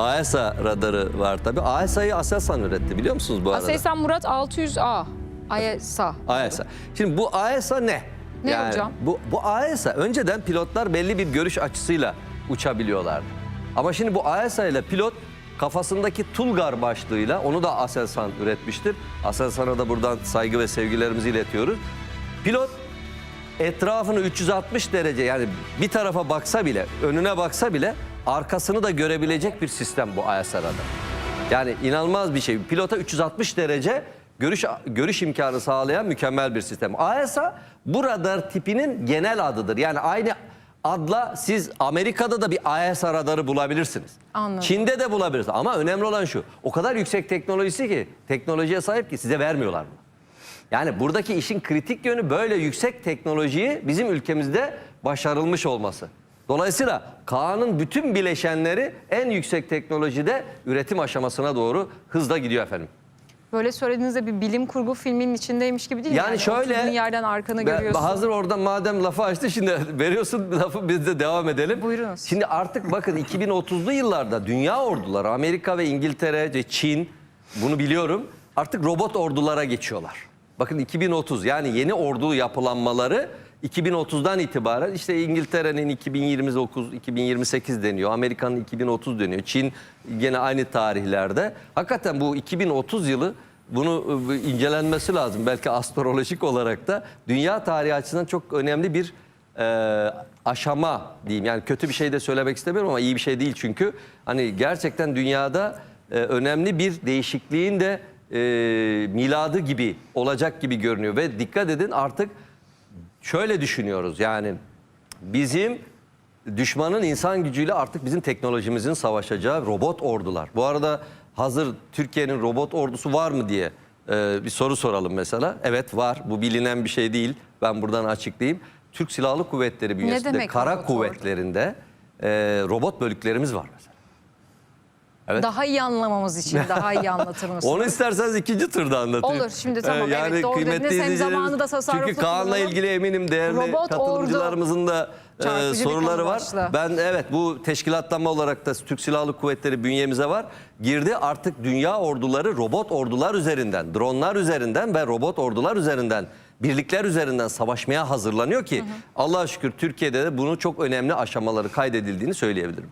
AESA radarı var tabii. AESA'yı Aselsan üretti biliyor musunuz bu arada? Aselsan Murat 600A. AESA. AESA. Şimdi bu AESA ne? Ne hocam? Bu, bu AESA önceden pilotlar belli bir görüş açısıyla uçabiliyorlardı. Ama şimdi bu AESA ile pilot kafasındaki Tulgar başlığıyla onu da Aselsan üretmiştir. Aselsan'a da buradan saygı ve sevgilerimizi iletiyoruz. Pilot etrafını 360 derece yani bir tarafa baksa bile, önüne baksa bile arkasını da görebilecek bir sistem bu AESA radarı. Yani inanılmaz bir şey. Pilota 360 derece görüş görüş imkanı sağlayan mükemmel bir sistem. AESA bu radar tipinin genel adıdır. Yani aynı adla siz Amerika'da da bir AESA radarı bulabilirsiniz. Anladım. Çin'de de bulabilirsiniz. Ama önemli olan şu. O kadar yüksek teknolojisi ki, teknolojiye sahip ki size vermiyorlar bunu. Yani buradaki işin kritik yönü böyle yüksek teknolojiyi bizim ülkemizde başarılmış olması. Dolayısıyla Kaan'ın bütün bileşenleri en yüksek teknolojide üretim aşamasına doğru hızla gidiyor efendim. Böyle söylediğinizde bir bilim kurgu filminin içindeymiş gibi değil mi? Yani şöyle oturduğun yerden arkanı Ben- görüyorsun. Hazır orada madem lafı açtı şimdi veriyorsun lafı biz de devam edelim. Buyurunuz. Şimdi artık bakın 2030'lu yıllarda dünya orduları Amerika ve İngiltere ve Çin bunu biliyorum artık robot ordulara geçiyorlar. Bakın 2030 yani yeni ordu yapılanmaları 2030'dan itibaren işte İngiltere'nin 2029 2028 deniyor. Amerika'nın 2030 deniyor. Çin gene aynı tarihlerde. Hakikaten bu 2030 yılı bunu e, incelenmesi lazım. Belki astrolojik olarak da dünya tarihi açısından çok önemli bir e, aşama diyeyim. Yani kötü bir şey de söylemek istemiyorum ama iyi bir şey değil çünkü. Hani gerçekten dünyada e, önemli bir değişikliğin de e, miladı gibi olacak gibi görünüyor. Ve dikkat edin artık şöyle düşünüyoruz yani bizim düşmanın insan gücüyle artık bizim teknolojimizin savaşacağı robot ordular. Bu arada hazır Türkiye'nin robot ordusu var mı diye e, bir soru soralım mesela. Evet var bu bilinen bir şey değil ben buradan açıklayayım. Türk Silahlı Kuvvetleri bünyesinde kara robot kuvvetlerinde e, robot bölüklerimiz var mesela. Evet. Daha iyi anlamamız için daha iyi anlatır mısın? Onu isterseniz ikinci turda anlatayım. Olur, şimdi tamam, Ee, evet, doğru kıymetli dediniz. Hem zamanı da Çünkü Kaan'la ilgili eminim değerli Robot katılımcılarımızın da e, soruları var. başlığı. Ben evet bu teşkilatlanma olarak da Türk Silahlı Kuvvetleri bünyemize var. Girdi artık dünya orduları robot ordular üzerinden, dronlar üzerinden ve robot ordular üzerinden birlikler üzerinden savaşmaya hazırlanıyor ki Allah'a şükür Türkiye'de de bunun çok önemli aşamaları kaydedildiğini söyleyebilirim.